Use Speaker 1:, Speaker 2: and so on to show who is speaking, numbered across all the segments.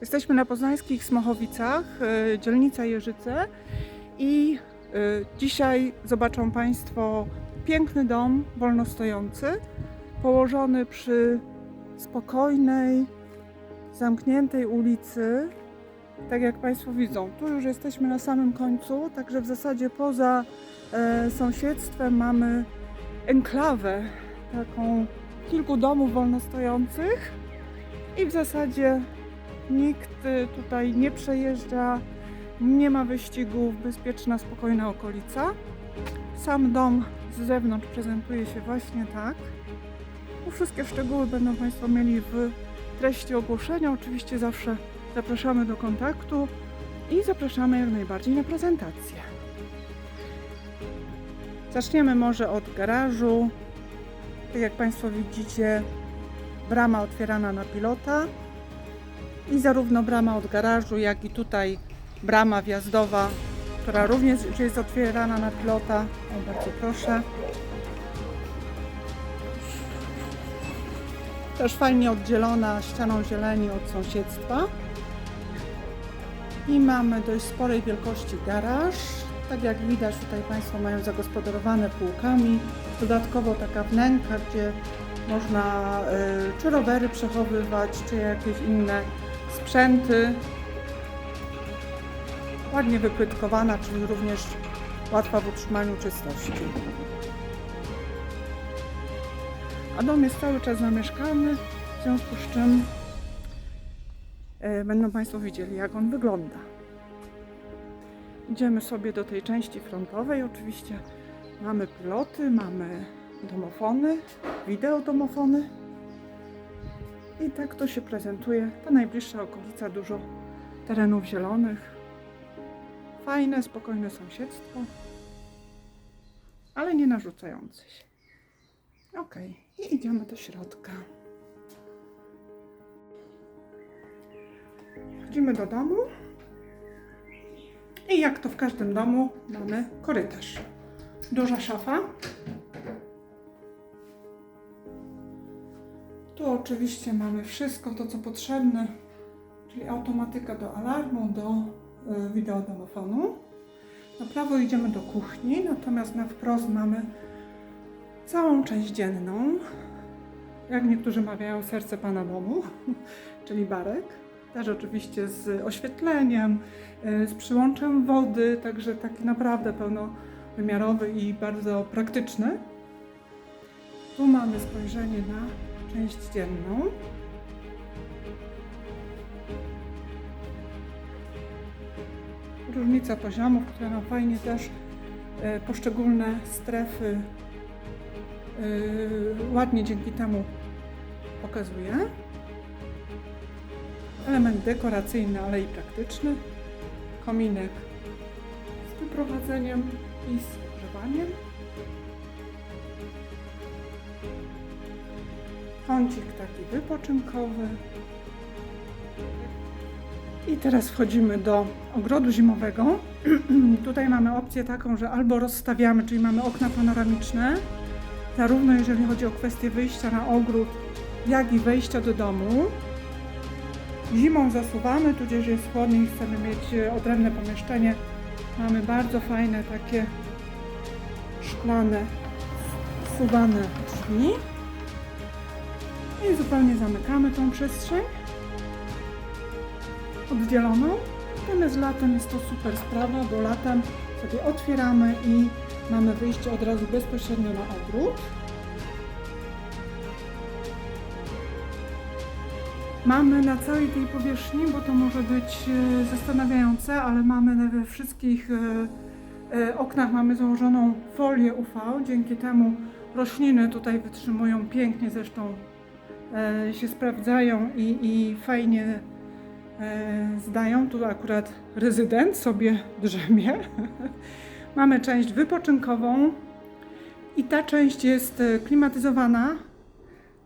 Speaker 1: Jesteśmy na poznańskich Smochowicach, e, dzielnica Jeżyce i e, dzisiaj zobaczą Państwo piękny dom wolnostojący, położony przy spokojnej, zamkniętej ulicy. Tak jak Państwo widzą, tu już jesteśmy na samym końcu, także w zasadzie poza e, sąsiedztwem mamy enklawę, taką kilku domów wolnostojących i w zasadzie nikt y, tutaj nie przejeżdża, nie ma wyścigów, bezpieczna, spokojna okolica. Sam dom z zewnątrz prezentuje się właśnie tak. Wszystkie szczegóły będą Państwo mieli w treści ogłoszenia. Oczywiście zawsze zapraszamy do kontaktu i zapraszamy jak najbardziej na prezentację. Zaczniemy może od garażu. Tak jak Państwo widzicie, brama otwierana na pilota i zarówno brama od garażu, jak i tutaj brama wjazdowa, która również jest otwierana na pilota. O, bardzo proszę. Też fajnie oddzielona ścianą zieleni od sąsiedztwa. I mamy dość sporej wielkości garaż. Tak jak widać tutaj Państwo mają zagospodarowane półkami. Dodatkowo taka wnęka, gdzie można y, czy rowery przechowywać, czy jakieś inne sprzęty. Ładnie wypłytkowana, czyli również łatwa w utrzymaniu czystości. A dom jest cały czas zamieszkany, w związku z czym y, będą Państwo widzieli, jak on wygląda. Idziemy sobie do tej części frontowej. Oczywiście mamy piloty, mamy domofony, wideodomofony. I tak to się prezentuje. Ta najbliższa okolica, dużo terenów zielonych. Fajne, spokojne sąsiedztwo, ale nie narzucające się. Ok, i idziemy do środka. Wchodzimy do domu. I jak to w każdym domu, mamy korytarz. Duża szafa. Tu oczywiście mamy wszystko to, co potrzebne, czyli automatyka do alarmu, do y, wideodomofonu. Na prawo idziemy do kuchni, natomiast na wprost mamy całą część dzienną. Jak niektórzy mawiają, serce pana domu, czyli barek. Też oczywiście z oświetleniem, y, z przyłączem wody, także taki naprawdę pełnowymiarowy i bardzo praktyczny. Tu mamy spojrzenie na część dzienną. Różnica poziomów, która nam fajnie też e, poszczególne strefy e, ładnie dzięki temu pokazuje. Element dekoracyjny, ale i praktyczny. Kominek z wyprowadzeniem i z ogrzewaniem. Kącik taki wypoczynkowy. I teraz wchodzimy do ogrodu zimowego. Tutaj mamy opcję taką, że albo rozstawiamy, czyli mamy okna panoramiczne, zarówno jeżeli chodzi o kwestię wyjścia na ogród, jak i wejścia do domu. Zimą zasuwamy, tudzież jest chłodniej, chcemy mieć odrębne pomieszczenie. Mamy bardzo fajne takie szklane, suwane drzwi. I zupełnie zamykamy tą przestrzeń oddzieloną. Natomiast latem jest to super sprawa, bo latem sobie otwieramy i mamy wyjście od razu bezpośrednio na ogród. Mamy na całej tej powierzchni, bo to może być e, zastanawiające, ale mamy we wszystkich e, e, oknach mamy założoną folię UV. Dzięki temu rośliny tutaj wytrzymują pięknie, zresztą się sprawdzają i, i fajnie e, zdają. Tu akurat rezydent sobie drzemie. Mamy część wypoczynkową i ta część jest e, klimatyzowana,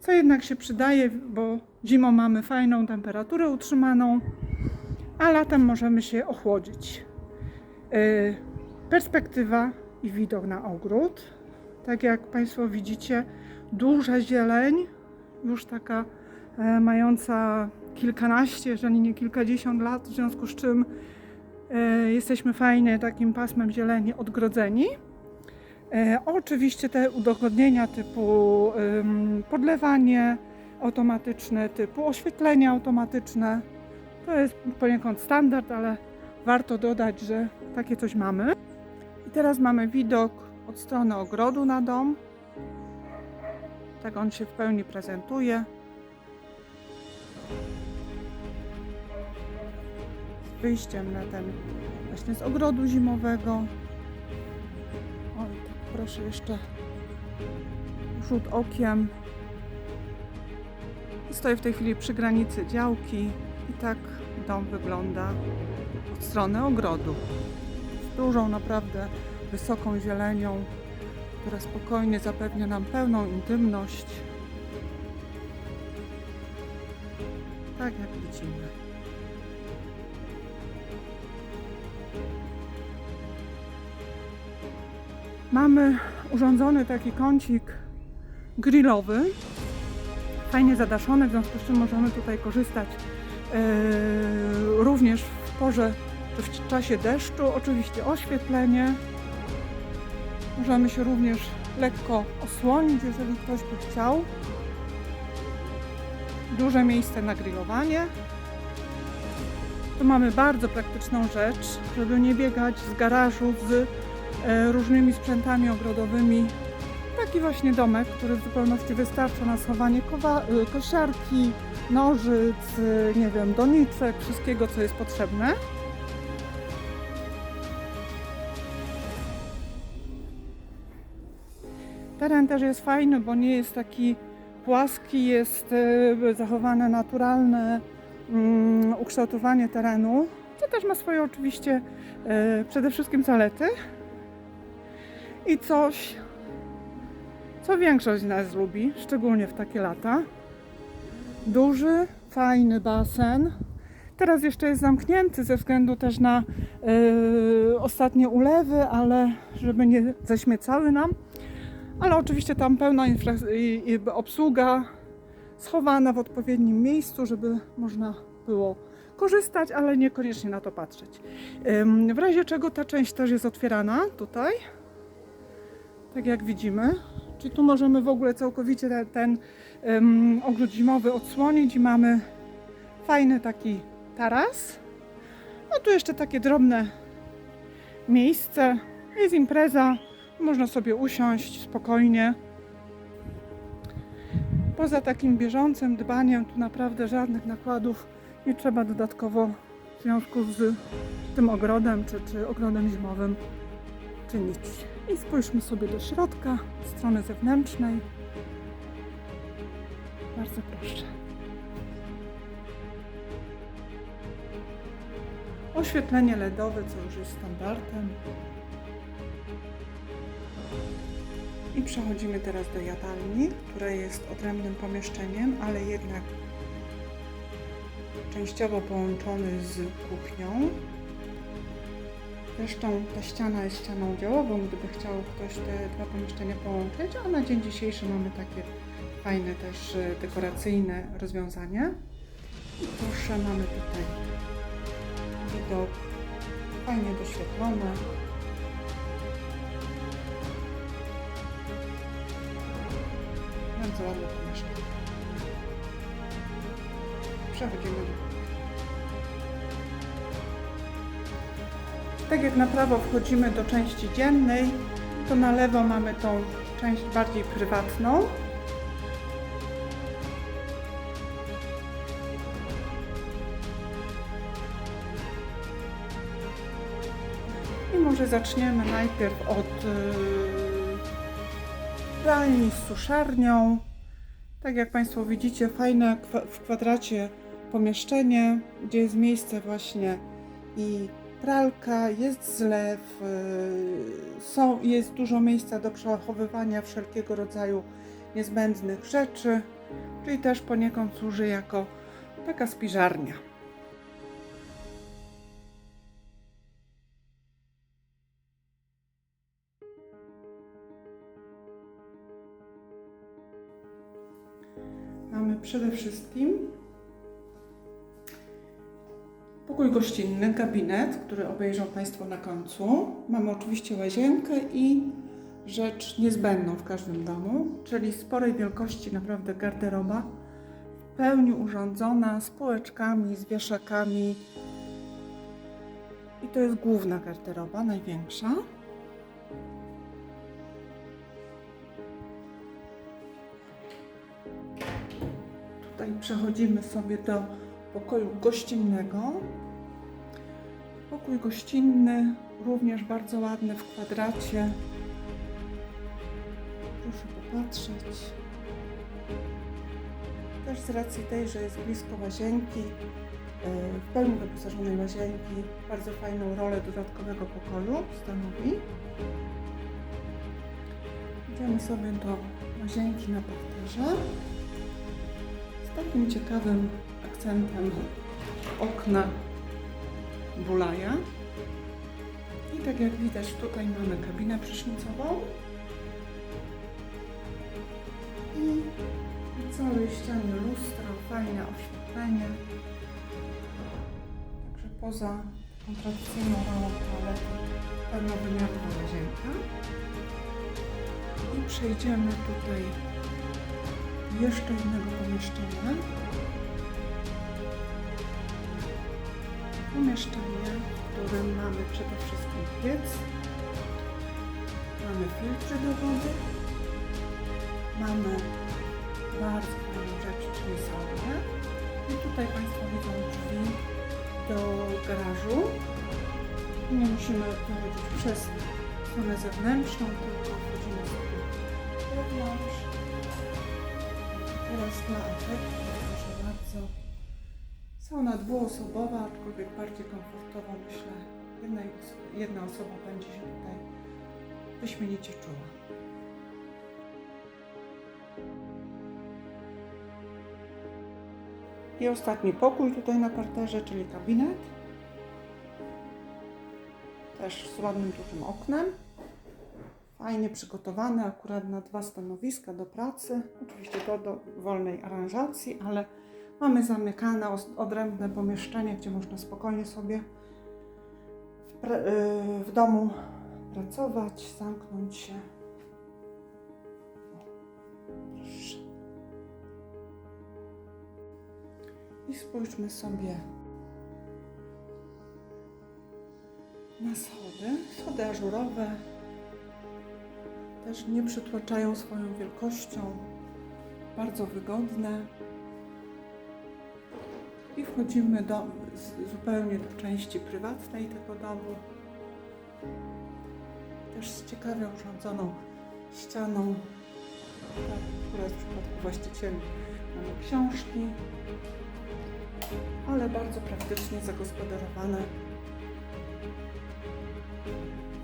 Speaker 1: co jednak się przydaje, bo zimą mamy fajną temperaturę utrzymaną, a latem możemy się ochłodzić. E, Perspektywa i widok na ogród. Tak jak Państwo widzicie, duża zieleń, już taka e, mająca kilkanaście, jeżeli nie kilkadziesiąt lat, w związku z czym e, jesteśmy fajnie takim pasmem zieleni odgrodzeni. E, oczywiście te udogodnienia typu podlewanie automatyczne, typu oświetlenie automatyczne, to jest poniekąd standard, ale warto dodać, że takie coś mamy. I teraz mamy widok od strony ogrodu na dom. Tak on się w pełni prezentuje. Z wyjściem na ten właśnie z ogrodu zimowego. Oj, tak proszę jeszcze rzut okiem. Stoję w tej chwili przy granicy działki i tak dom wygląda od strony ogrodu. Z dużą, naprawdę wysoką zielenią, która spokojnie zapewnia nam pełną intymność. Tak jak widzimy. Mamy urządzony taki kącik grillowy, fajnie zadaszony, w związku z czym możemy tutaj korzystać e, również w porze, czy w czasie deszczu. Oczywiście oświetlenie. Możemy się również lekko osłonić, jeżeli ktoś by chciał. Duże miejsce na grillowanie. Tu mamy bardzo praktyczną rzecz, żeby nie biegać z garażu z e, różnymi sprzętami ogrodowymi. Taki właśnie domek, który w zupełności wystarcza na schowanie y, kosiarki, nożyc, y, nie wiem, doniczek, wszystkiego co jest potrzebne. Teren też jest fajny, bo nie jest taki płaski, jest y, zachowane naturalne mm, ukształtowanie terenu, co też ma swoje oczywiście y, przede wszystkim zalety. I coś, co większość z nas lubi, szczególnie w takie lata. Duży, fajny basen. Teraz jeszcze jest zamknięty ze względu też na yy, ostatnie ulewy, ale żeby nie zaśmiecały nam. Ale oczywiście tam pełna obsługa schowana w odpowiednim miejscu, żeby można było korzystać, ale niekoniecznie na to patrzeć. W razie czego ta część też jest otwierana tutaj, tak jak widzimy. Czyli tu możemy w ogóle całkowicie ten, ten um, ogród zimowy odsłonić i mamy fajny taki taras. No tu jeszcze takie drobne miejsce. Jest impreza, można sobie usiąść spokojnie. Poza takim bieżącym dbaniem, tu naprawdę żadnych nakładów nie trzeba dodatkowo w związku z tym ogrodem czy, czy ogrodem zimowym czynić. I spójrzmy sobie do środka, strony zewnętrznej. Bardzo proszę. Oświetlenie LEDowe, co już jest standardem. I przechodzimy teraz do jadalni, która jest odrębnym pomieszczeniem, ale jednak częściowo połączony z kuchnią. Zresztą ta ściana jest ścianą działową, gdyby chciał ktoś te dwa pomieszczenia połączyć, a na dzień dzisiejszy mamy takie fajne też e, dekoracyjne rozwiązanie. I proszę, mamy tutaj widok fajnie doświetlony. Bardzo ładne. Przechodzimy do Tak jak na prawo wchodzimy do części dziennej, to na lewo mamy tą część bardziej prywatną. I może zaczniemy najpierw od pralni z suszarnią. Tak jak Państwo widzicie, fajne w kwadracie pomieszczenie, gdzie jest miejsce właśnie i pralka, jest zlew, yy, są, jest dużo miejsca do przechowywania wszelkiego rodzaju niezbędnych rzeczy, czyli też poniekąd służy jako taka spiżarnia. Przede wszystkim Pokój gościnny, gabinet, który obejrzą Państwo na końcu. Mamy oczywiście łazienkę i rzecz niezbędną w każdym domu, czyli sporej wielkości naprawdę garderoba, w pełni urządzona, z półeczkami, z wieszakami. I to jest główna garderoba, największa. Przechodzimy sobie do pokoju gościnnego. Pokój gościnny, również bardzo ładny w kwadracie. Proszę popatrzeć. Też z racji tej, że jest blisko łazienki, yy, w pełni wyposażonej łazienki, bardzo fajną rolę dodatkowego pokoju stanowi. Idziemy sobie do łazienki na parterze takim ciekawym akcentem okna bulaja. I tak jak widać tutaj mamy kabinę prysznicową. I na całej ścianie lustro, fajne oświetlenie. Także poza tą tradycyjną rolą toalety pełnowymiarowa łazienka. I przejdziemy tutaj jeszcze innego pomieszczenia. Pomieszczenie, w którym mamy przede wszystkim piec, mamy filtry do wody, mamy bardzo fajną rzecz, czyli saunę. I tutaj Państwo widzą drzwi do garażu. Nie musimy wychodzić przez stronę zewnętrzną, tylko wchodzimy sobie wewnątrz. Teraz na efekt, proszę bardzo. Sauna dwuosobowa, aczkolwiek bardziej komfortowa, myślę. Jedna, jedna osoba będzie się tutaj wyśmienicie czuła. I ostatni pokój tutaj na parterze, czyli gabinet. Też z ładnym dużym oknem. Fajnie przygotowany akurat na dwa stanowiska do pracy. Oczywiście do, do wolnej aranżacji, ale mamy zamykane odrębne pomieszczenie, gdzie można spokojnie sobie w, yy, w domu pracować, zamknąć się. Proszę. I spójrzmy sobie na schody. Schody ażurowe też nie przytłaczają swoją wielkością. Bardzo wygodne. I wchodzimy do, zupełnie do części prywatnej tego domu. Też z ciekawie urządzoną ścianą, która jest w przypadku właścicieli. Mamy książki, ale bardzo praktycznie zagospodarowane.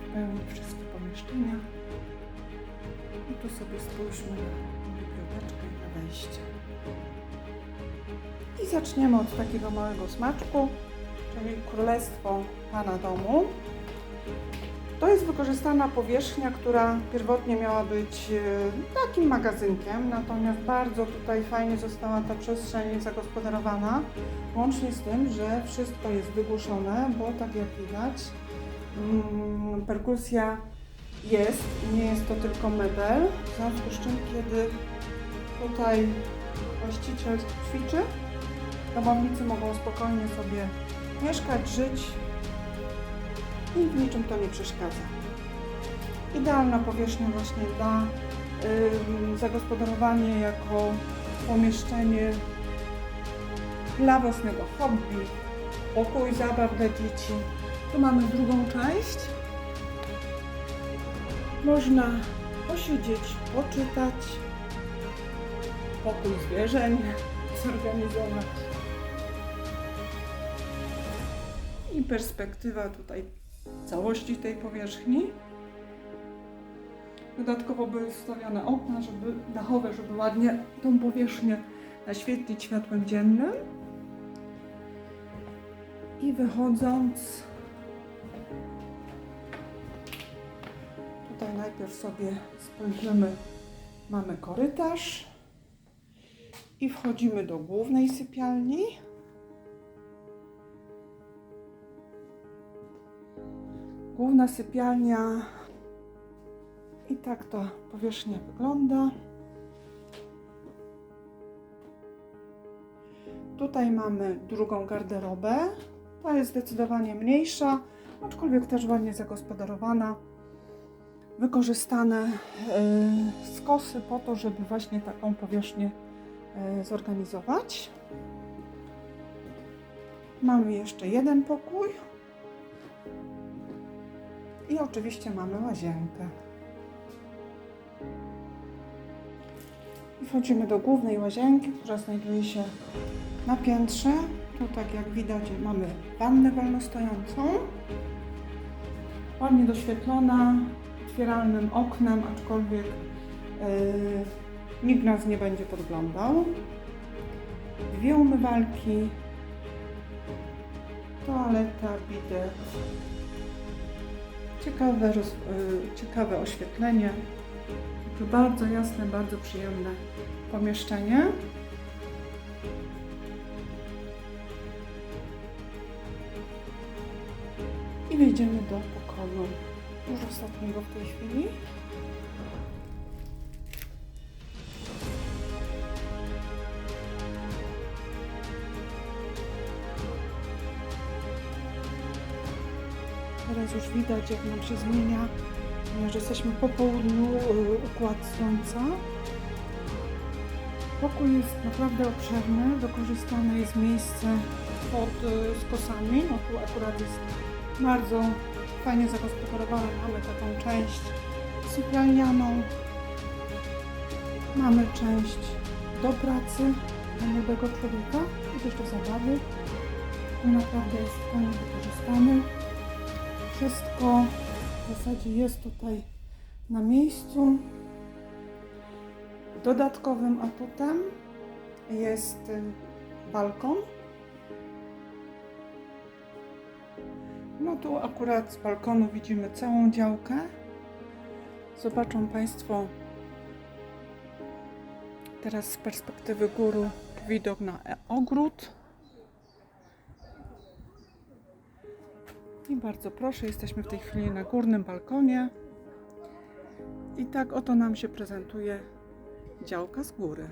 Speaker 1: W pełni wszystkie pomieszczenia. I tu sobie spójrzmy na biblioteczkę i na wejście. I zaczniemy od takiego małego smaczku, czyli Królestwo Pana Domu. To jest wykorzystana powierzchnia, która pierwotnie miała być e, takim magazynkiem, natomiast bardzo tutaj fajnie została ta przestrzeń zagospodarowana, łącznie z tym, że wszystko jest wygłuszone, bo tak jak widać, mm, perkusja jest nie jest to tylko mebel, w związku z czym kiedy tutaj właściciel ćwiczy, domownicy mogą spokojnie sobie mieszkać, żyć i w niczym to nie przeszkadza. Idealna powierzchnia właśnie dla ym, zagospodarowania jako pomieszczenie dla własnego hobby, pokój zabaw dla dzieci. Tu mamy drugą część. Można posiedzieć, poczytać, pokój zwierzeń zorganizować. I perspektywa tutaj całości tej powierzchni. Dodatkowo były wstawione okna, żeby dachowe, żeby ładnie tą powierzchnię naświetlić światłem dziennym. I wychodząc, tutaj najpierw sobie spojrzymy, mamy korytarz i wchodzimy do głównej sypialni. Główna sypialnia. I tak to powierzchnia wygląda. Tutaj mamy drugą garderobę. Ta jest zdecydowanie mniejsza, aczkolwiek też ładnie zagospodarowana. Wykorzystane yy, skosy po to, żeby właśnie taką powierzchnię yy, zorganizować. Mamy jeszcze jeden pokój. I oczywiście mamy łazienkę. I wchodzimy do głównej łazienki, która znajduje się na piętrze. Tu tak jak widać mamy wannę wolnostojącą. Ładnie doświetlona, otwieralnym oknem, aczkolwiek yy, nikt nas nie będzie podglądał. Dwie umywalki, toaleta, bidet. Ciekawe, roz, yy, ciekawe oświetlenie. Bardzo jasne, bardzo przyjemne pomieszczenie. I wejdziemy do pokoju już ostatniego w tej chwili. Teraz już widać, jak nam się zmienia, że jesteśmy po południu, y, układ słońca. Pokój jest naprawdę obszerny, wykorzystane jest miejsce pod y, skosami. No tu akurat jest bardzo fajnie zagospodarowane. Mamy taką część sypialnianą. Mamy część do pracy dla młodego człowieka i też do zabawy. Tu naprawdę jest fajnie wykorzystane. Wszystko w zasadzie jest tutaj na miejscu. Dodatkowym atutem jest y, balkon. No tu akurat z balkonu widzimy całą działkę. Zobaczą Państwo teraz z perspektywy góry widok na e- ogród. I bardzo proszę, jesteśmy w tej chwili na górnym balkonie. I tak oto nam się prezentuje działka z góry.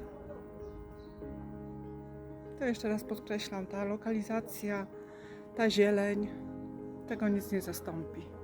Speaker 1: To jeszcze raz podkreślam, ta lokalizacja, ta zieleń, tego nic nie zastąpi.